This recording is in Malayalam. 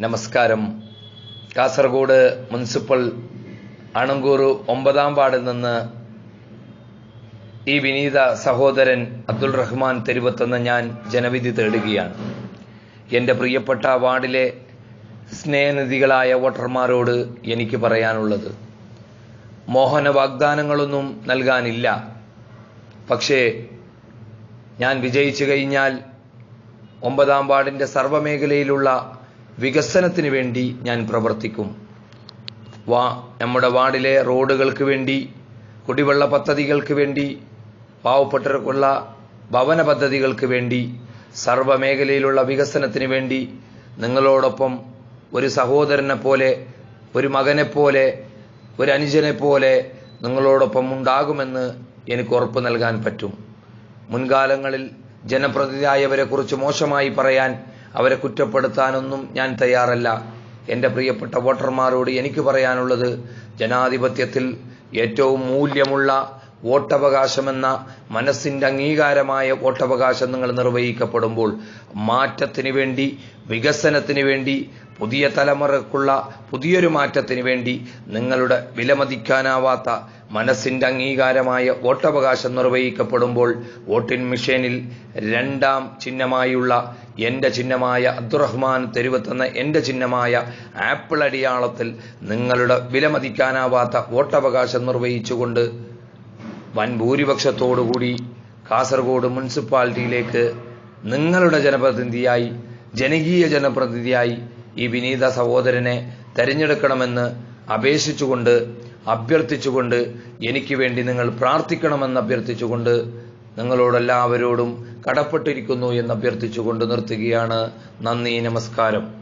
നമസ്കാരം. കാസർഗോഡ് മുനിസിപ്പൽ അണങ്കൂർ ഒമ്പതാം വാർഡിൽ നിന്ന് ഈ വിനീത സഹോദരൻ അബ്ദുൾ റഹ്മാൻ തെരുവത്തെന്ന് ഞാൻ ജനവിധി തേടുകയാണ്. എന്റെ പ്രിയപ്പെട്ട വാർഡിലെ സ്നേഹനിധികളായ വോട്ടർമാരോട് എനിക്ക് പറയാനുള്ളത് മോഹന വാഗ്ദാനങ്ങളൊന്നും നൽകാനില്ല. പക്ഷേ ഞാൻ വിജയിച്ചു കഴിഞ്ഞാൽ ഒമ്പതാം വാർഡിന്റെ സർവമേഖലയിലുള്ള വികസനത്തിന് വേണ്ടി ഞാൻ പ്രവർത്തിക്കും. വാ നമ്മുടെ വാർഡിലെ റോഡുകൾക്ക് വേണ്ടി കുടിവെള്ള പദ്ധതികൾക്ക് വേണ്ടി പാവപ്പെട്ടവർക്കുള്ള ഭവന പദ്ധതികൾക്ക് വേണ്ടി സർവമേഖലയിലുള്ള വികസനത്തിന് വേണ്ടി നിങ്ങളോടൊപ്പം ഒരു സഹോദരനെ പോലെ ഒരു മകനെ പോലെ ഒരു അനുജനെ പോലെ നിങ്ങളോടൊപ്പം ഉണ്ടാകുമെന്ന് എനിക്ക് ഉറപ്പ് നൽകാൻ പറ്റും. മുൻകാലങ്ങളിൽ ജനപ്രതിനിധിയായവരെക്കുറിച്ച് മോശമായി പറയാൻ അവരെ കുറ്റപ്പെടുത്താനൊന്നും ഞാൻ തയ്യാറല്ല. എന്റെ പ്രിയപ്പെട്ട വോട്ടർമാരോട് എനിക്ക് പറയാനുള്ളത് ജനാധിപത്യത്തിൽ ഏറ്റവും മൂല്യമുള്ള വോട്ടവകാശമെന്ന മനസ്സിന്റെ അംഗീകാരമായ വോട്ടവകാശം നിങ്ങൾ നിർവഹിക്കപ്പെടുമ്പോൾ മാറ്റത്തിന് വേണ്ടി വികസനത്തിന് വേണ്ടി പുതിയ തലമുറക്കുള്ള പുതിയൊരു മാറ്റത്തിന് വേണ്ടി നിങ്ങളുടെ വിലമതിക്കാനാവാത്ത മനസ്സിന്റെ അംഗീകാരമായ വോട്ടവകാശം നിർവഹിക്കപ്പെടുമ്പോൾ വോട്ടിംഗ് മെഷീനിൽ രണ്ടാം ചിഹ്നമായുള്ള എന്റെ ചിഹ്നമായ അബ്ദുറഹ്മാൻ തെരുവത്തെന്ന എന്റെ ചിഹ്നമായ ആപ്പിൾ അടിയാളത്തിൽ നിങ്ങളുടെ വിലമതിക്കാനാവാത്ത വോട്ടവകാശം നിർവഹിച്ചുകൊണ്ട് വൻ ഭൂരിപക്ഷത്തോടുകൂടി കാസർഗോഡ് മുനിസിപ്പാലിറ്റിയിലേക്ക് നിങ്ങളുടെ ജനപ്രതിനിധിയായി ജനകീയ ജനപ്രതിനിധിയായി ഈ വിനീത സഹോദരനെ തെരഞ്ഞെടുക്കണമെന്ന് അപേക്ഷിച്ചുകൊണ്ട് അഭ്യർത്ഥിച്ചുകൊണ്ട് എനിക്ക് വേണ്ടി നിങ്ങൾ പ്രാർത്ഥിക്കണമെന്ന് അഭ്യർത്ഥിച്ചുകൊണ്ട് നിങ്ങളോടെല്ലാവരോടും കടപ്പെട്ടിരിക്കുന്നു എന്ന് അഭ്യർത്ഥിച്ചുകൊണ്ട് നിർത്തുകയാണ്. നന്ദി നമസ്കാരം.